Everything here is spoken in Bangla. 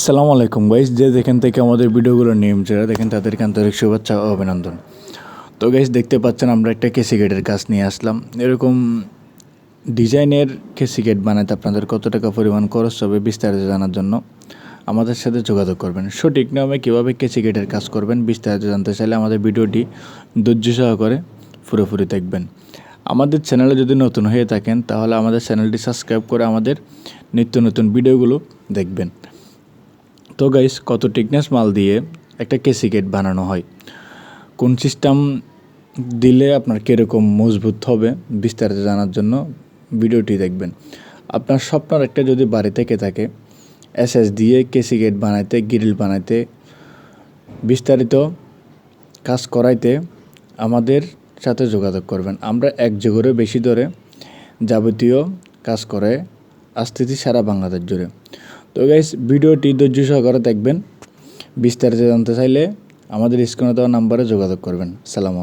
আসসালামু আলাইকুম গাইস যে যেখান থেকে আমাদের ভিডিওগুলো নিয়মিতরা দেখেন তাদেরকে আন্তরিক শুভেচ্ছা ও অভিনন্দন। তো গাইস দেখতে পাচ্ছেন আমরা একটা কেসি গেটের কাজ নিয়ে আসলাম। এরকম ডিজাইনের কেসি গেট বানাতে আপনাদের কত টাকা পরিমাণ খরচ হবে বিস্তারিত জানার জন্য আমাদের সাথে যোগাযোগ করবেন। সঠিক নিয়মে কীভাবে কেসি গেটের কাজ করবেন বিস্তারিত জানতে চাইলে আমাদের ভিডিওটি ধৈর্য সহকারে পুরোপুরি দেখবেন। আমাদের চ্যানেলে যদি নতুন হয়ে থাকেন, তাহলে আমাদের চ্যানেলটি সাবস্ক্রাইব করে আমাদের নিত্য নতুন ভিডিওগুলো দেখবেন। তো গাইস কত টিকনেস মাল দিয়ে একটা কেসি গেট বানানো হয়। কোন সিস্টেম দিলে আপনার কীরকম মজবুত হবে বিস্তারিত জানার জন্য ভিডিওটি দেখবেন। আপনার স্বপ্নের একটা যদি বাড়ি থেকে থাকে এস এস দিয়ে কেসি গেট বানাইতে গ্রিল বানাইতে, বিস্তারিত কাজ করাইতে আমাদের সাথে যোগাযোগ করবেন। আমরা এক যুগেরও বেশি ধরে যাবতীয় কাজ করে আসতেছি সারা বাংলাদেশ জুড়ে। তো গাইস ভিডিওটি ধৈর্য সহকারে দেখবেন। বিস্তারিত জানতে চাইলে আমাদের স্ক্রিনে দেওয়া নাম্বারে যোগাযোগ করবেন। সালাম